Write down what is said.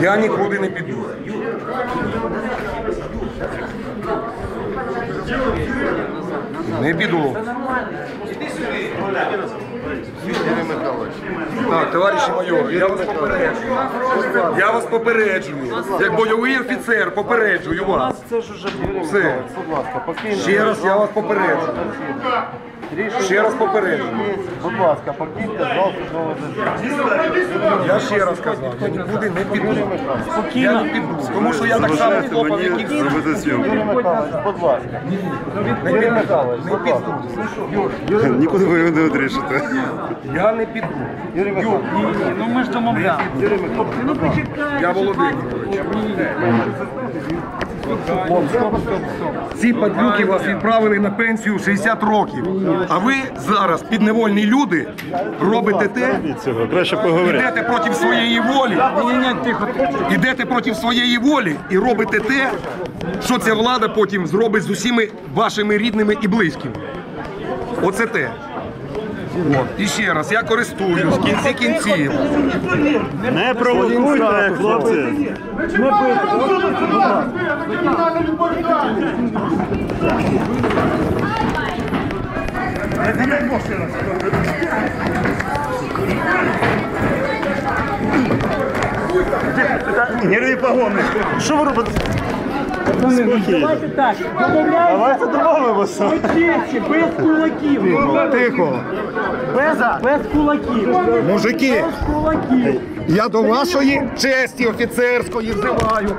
Я нікуди не піду. Не піду. Так, товариші майор, я вас попереджую. Я вас попереджую. Як бойовий офіцер, попереджую вас. Це ж уже Все. будь ласка, покиньте. Ще раз я вас попереджую. Ще раз попереджую. Будь ласка, покиньте зал судового засідання. Я ще раз казав, я нікуди не піду. Я не піду. Тому що я так само хлопав, як і всі. Юрій Михайлович, будь ласка. Юрій Михайлович, будь ласка. Нікуди ви не одрішите. Я не піду. Юрій Михайлович. Ну ми ж домовляли. Юрій Михайлович. Ну почекай. Я Володимирович. Ці падлюки вас відправили на пенсію в 60 років. А ви зараз, підневольні люди, робите те, Цього краще поговорити. йдете проти своєї волі. Ні-ні, тихо. Йдете проти своєї волі і робите те, що ця влада потім зробить з усіми вашими рідними і близькими. Оце те. От. І ще раз, я користуюсь в кінці кінців. Не провокуйте, хлопці. Нерві погони. Що ви робите? Спокійно. Давайте так. Давайте домовимося. Честі, без кулаків. Тихо. Без, без кулаків. Мужики, Без кулаків. я до вашої честі офіцерської взиваю.